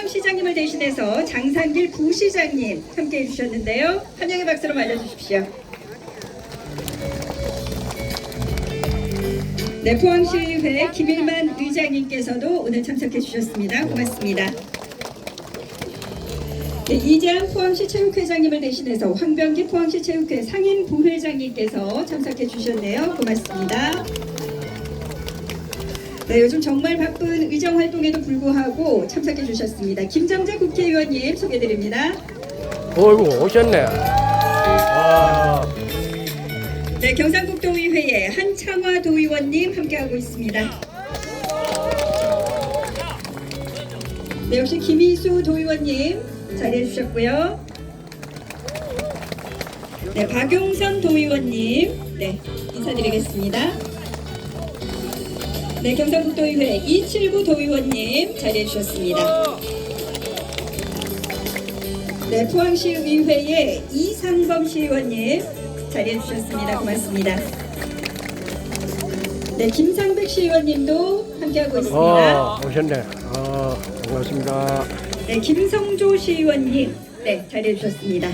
포항시장님을 대신해서 장상길 부시장님 함께해 주셨는데요. 환영의 박수로 맞아주십시오. 네, 포항시의회 김일만 의장님께서도 오늘 참석해 주셨습니다. 고맙습니다. 네, 이재한 포항시 체육회장님을 대신해서 황병기 포항시 체육회 상임 부회장님께서 참석해 주셨네요. 고맙습니다. 네, 요즘 정말 바쁜 의정 활동에도 불구하고 참석해 주셨습니다. 김정재 국회의원님 소개드립니다. 어이구 오셨네. 아, 네, 경상북 도의회에 한창화 도의원님 함께하고 있습니다. 네, 역시 김희수 도의원님 자리해 주셨고요. 네, 박용선 도의원님 네, 인사드리겠습니다. 네, 경상북도의회 이칠구 도의원님 자리해 주셨습니다. 네, 포항시의회의 이상범 시의원님 자리해 주셨습니다. 고맙습니다. 네, 김상백 시의원님도 함께하고 있습니다. 어 오셨네. 아 반갑습니다. 네, 김성조 시의원님, 네, 자리해 주셨습니다.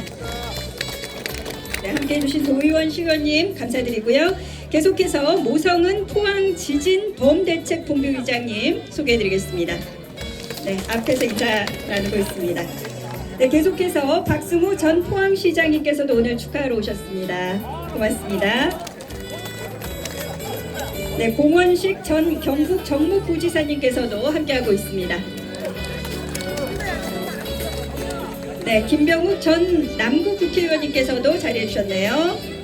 네, 함께해 주신 도의원 시의원님 감사드리고요. 계속해서 모성은 포항 지진 범 대책 본부의장님 소개해드리겠습니다. 네, 앞에서 인사 나누고 있습니다. 네, 계속해서 박승우 전 포항시장님께서도 오늘 축하하러 오셨습니다. 고맙습니다. 네, 공원식 전 경북 정무부지사님께서도 함께하고 있습니다. 네, 김병욱 전 남구 국회의원님께서도 자리해 주셨네요.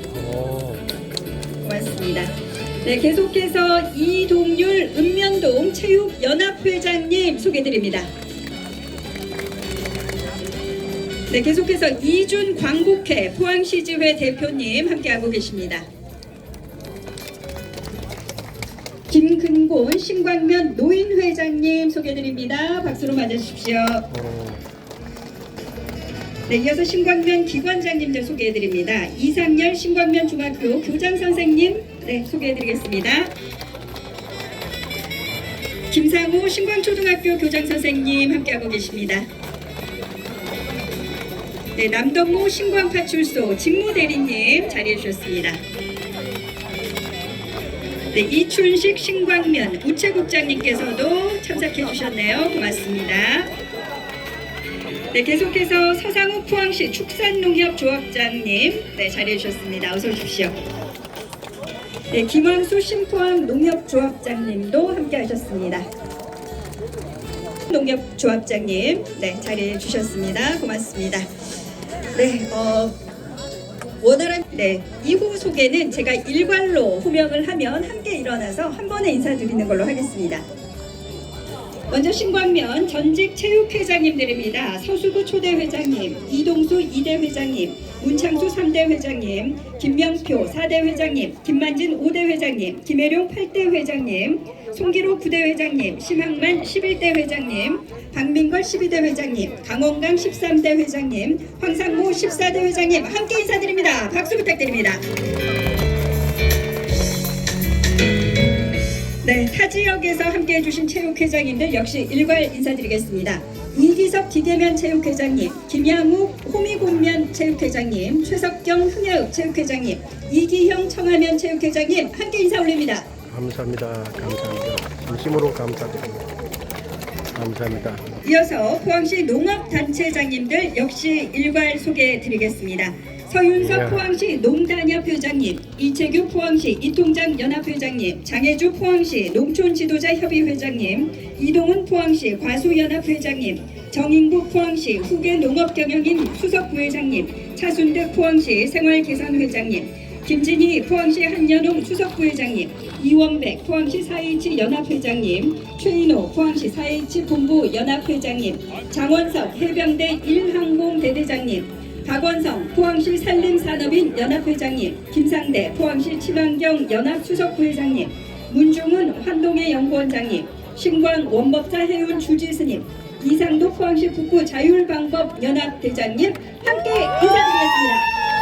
오, 고맙습니다. 네, 계속해서 이동률 읍면동 체육연합회장님 소개드립니다. 네, 계속해서 이준 광복회 포항시지회 대표님 함께하고 계십니다. 김근곤 신광면 노인회장님 소개드립니다. 박수로 맞아주십시오. 어, 네, 이어서 신광면 기관장님들 소개해드립니다. 이상열 신광면 중학교 교장 선생님 네, 소개해드리겠습니다. 김상우 신광초등학교 교장 선생님 함께하고 계십니다. 네, 남동무 신광파출소 직무 대리님 자리해 주셨습니다. 네, 이춘식 신광면 우체국장님께서도 참석해 주셨네요. 고맙습니다. 네, 계속해서 서상욱 포항시 축산농협조합장님 네, 자리해 주셨습니다. 어서 오십시오. 네, 김원수 신포항 농협조합장님도 함께 하셨습니다. 농협조합장님 네, 자리해 주셨습니다. 고맙습니다. 네, 어, 원활한 네, 이후 소개는 제가 일괄로 호명을 하면 함께 일어나서 한 번에 인사드리는 걸로 하겠습니다. 먼저 신광면 전직 체육회장님들입니다. 서수구 초대 회장님, 이동수 2대 회장님, 문창수 3대 회장님, 김명표 4대 회장님, 김만진 5대 회장님, 김혜룡 8대 회장님, 송기로 9대 회장님, 심학만 11대 회장님, 박민걸 12대 회장님, 강원강 13대 회장님, 황상무 14대 회장님 함께 인사드립니다. 박수 부탁드립니다. 네, 타 지역에서 함께 해주신 체육회장님들 역시 일괄 인사드리겠습니다. 이기섭 기계면 체육회장님, 김양욱 호미곤면 체육회장님, 최석경 흥야읍 체육회장님, 이기형 청하면 체육회장님 함께 인사 올립니다. 감사합니다. 감사합니다. 진심으로 감사드립니다. 감사합니다. 이어서 포항시 농업단체장님들 역시 일괄 소개해 드리겠습니다. 서윤석 예. 포항시 농단협 회장님, 이채규 포항시 이통장 연합회장님, 장혜주 포항시 농촌지도자협의 회장님, 이동훈 포항시 과수연합 회장님, 정인구 포항시 후계 농업경영인 수석 부회장님, 차순득 포항시 생활개선회장님, 김진희 포항시 한연홍 수석 부회장님, 이원백 포항시 4.27 연합회장님, 최인호 포항시 4.27 본부 연합회장님, 장원석 해병대 1항공 대대장님, 박원성 포항시 산림산업인 연합회장님, 김상대 포항시 친환경 연합수석부회장님, 문중훈 환동의 연구원장님, 신광 원법자 해운 주지스님, 이상도 포항시 북구 자율방법 연합대장님 함께 인사드리겠습니다.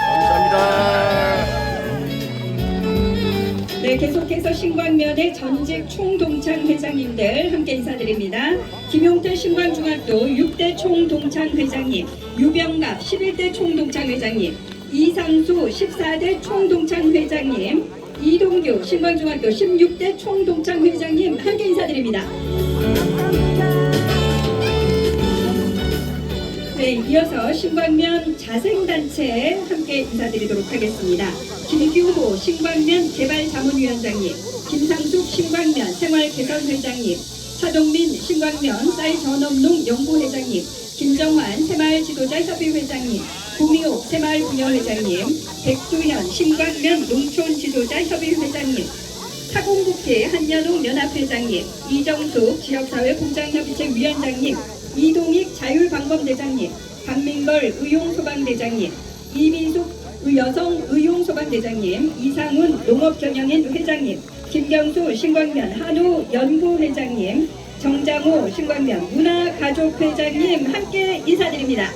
감사합니다. 계속해서 신광면의 전직 총동창 회장님들 함께 인사드립니다. 김용태 신광중학교 6대 총동창 회장님, 유병갑 11대 총동창 회장님, 이상수 14대 총동창 회장님, 이동규 신광중학교 16대 총동창 회장님 함께 인사드립니다. 네, 이어서 신광면 자생단체 함께 인사드리도록 하겠습니다. 김규호 신광면 개발자문위원장님, 김상숙 신광면 생활개선회장님, 차동민 신광면 쌀전업농 연구회장님, 김정환 새마을 지도자 협의회장님, 구미옥 새마을부녀회장님, 백두현 신광면 농촌 지도자 협의회장님, 사공국회 한연옥 연합회장님, 이정숙 지역사회 공장협의체 위원장님, 이동익 자율방범대장님, 박민걸 의용소방대장님, 이민숙 의- 여성 의용소방 대장님, 이상훈 농업경영인 회장님, 김경수 신광면 한우 연구회장님, 정장호 신광면 문화가족회장님 함께 인사드립니다.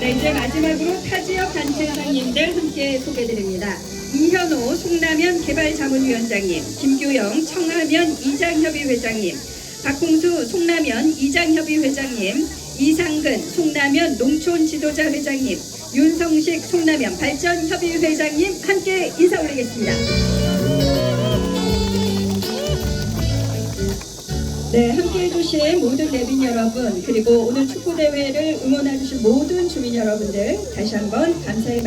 네, 이제 마지막으로 타지역 단체장님들 함께 소개드립니다. 이현호 송라면 개발자문위원장님, 김교영 청하면 이장협의 회장님, 박홍수 송라면 이장협의 회장님, 이상근 송라면 농촌 지도자 회장님, 윤성식 송라면 발전 협의 회장님 함께 인사 올리겠습니다. 네, 함께 해주신 모든 내빈 여러분, 그리고 오늘 축구대회를 응원해주신 모든 주민 여러분들, 다시 한번 감사의 말씀